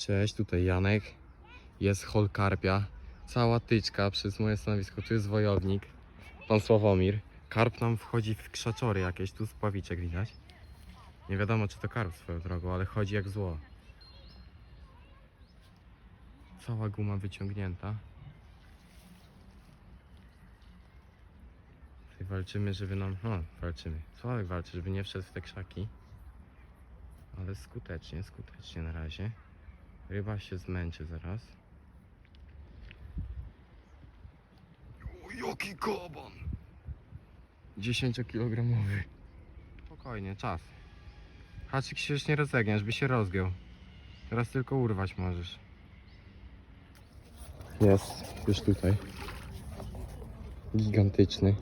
Cześć, tutaj Janek. Jest hol karpia. Cała tyczka przez moje stanowisko. Tu jest wojownik. Pan Sławomir. Karp nam wchodzi w krzaczory jakieś. Tu spławiczek widać. Nie wiadomo czy to karp swoją drogą, ale chodzi jak zło. Cała guma wyciągnięta. Tutaj walczymy, żeby nam... No, walczymy. Sławek walczy, żeby nie wszedł w te krzaki. Ale skutecznie, skutecznie na razie. Ryba się zmęczy zaraz. O, jaki koban! 10-kilogramowy. Spokojnie, czas. Haczyk się już nie rozegnie, żeby się rozgiął. Teraz tylko urwać możesz. Jest, już tutaj. Gigantyczny.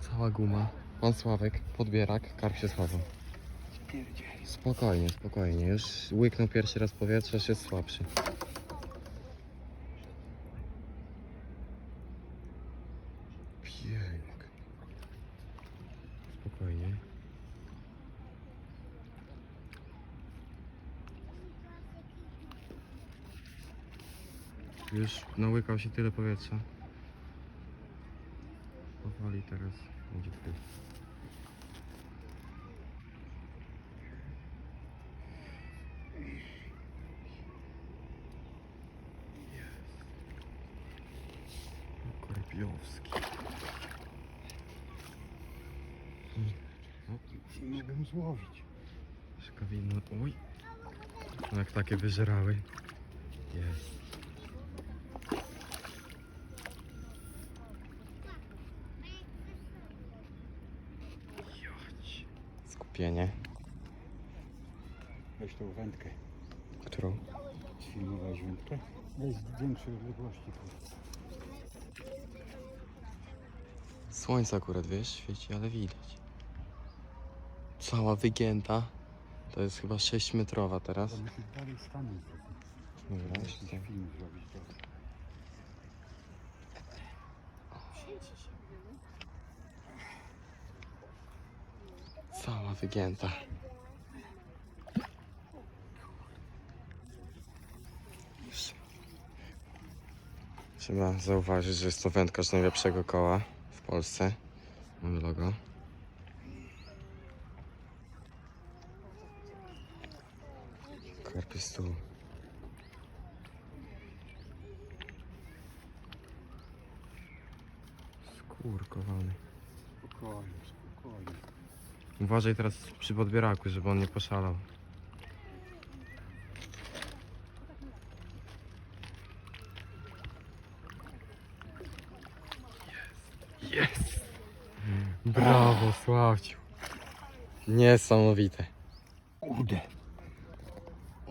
Cała guma. Pan Sławek, podbierak, karp się schował. Spokojnie, spokojnie. Już łyknął pierwszy raz powietrze, już jest słabszy. Piękny. Spokojnie. Już nałykał się tyle powietrza. Powoli teraz Korpiowski. Nie mogę złowić. Szkawino. Oj. No jak takie wyżerały. Jest. Jodź. Skupienie. Weź tą wędkę. Którą? Sfilmowałeś wędkę? Weź większej odległości. Słońce akurat, wiesz, świeci, ale widać. Cała wygięta. To jest chyba 6 metrowa teraz. To musisz dalej stanąć. Dobra, Musisz tutaj. film zrobić. To. Cała wygięta. Trzeba zauważyć, że jest to wędkarz najlepszego koła w Polsce. Mamy logo. Karp jest tu. Skurkowany. Spokojnie, spokojnie. Uważaj teraz przy podbieraku, żeby on nie poszalał. Jest! Brawo, Sławciu! Niesamowite. Kurde.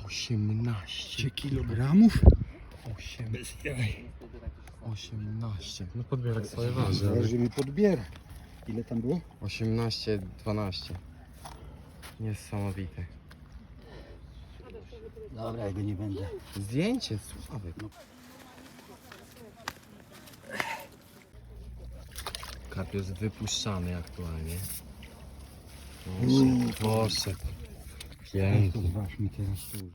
18 kilogramów? 8, Bez jaj. 18. No podbierak swoje waży. ale- Waży mi podbiera. Ile tam było? 18, 12. Niesamowite. Dobra, ja go nie będę. Zdjęcie, Sławek. Karp jest wypuszczany aktualnie. Poszedł, poszedł. Pięknie. Teraz tu.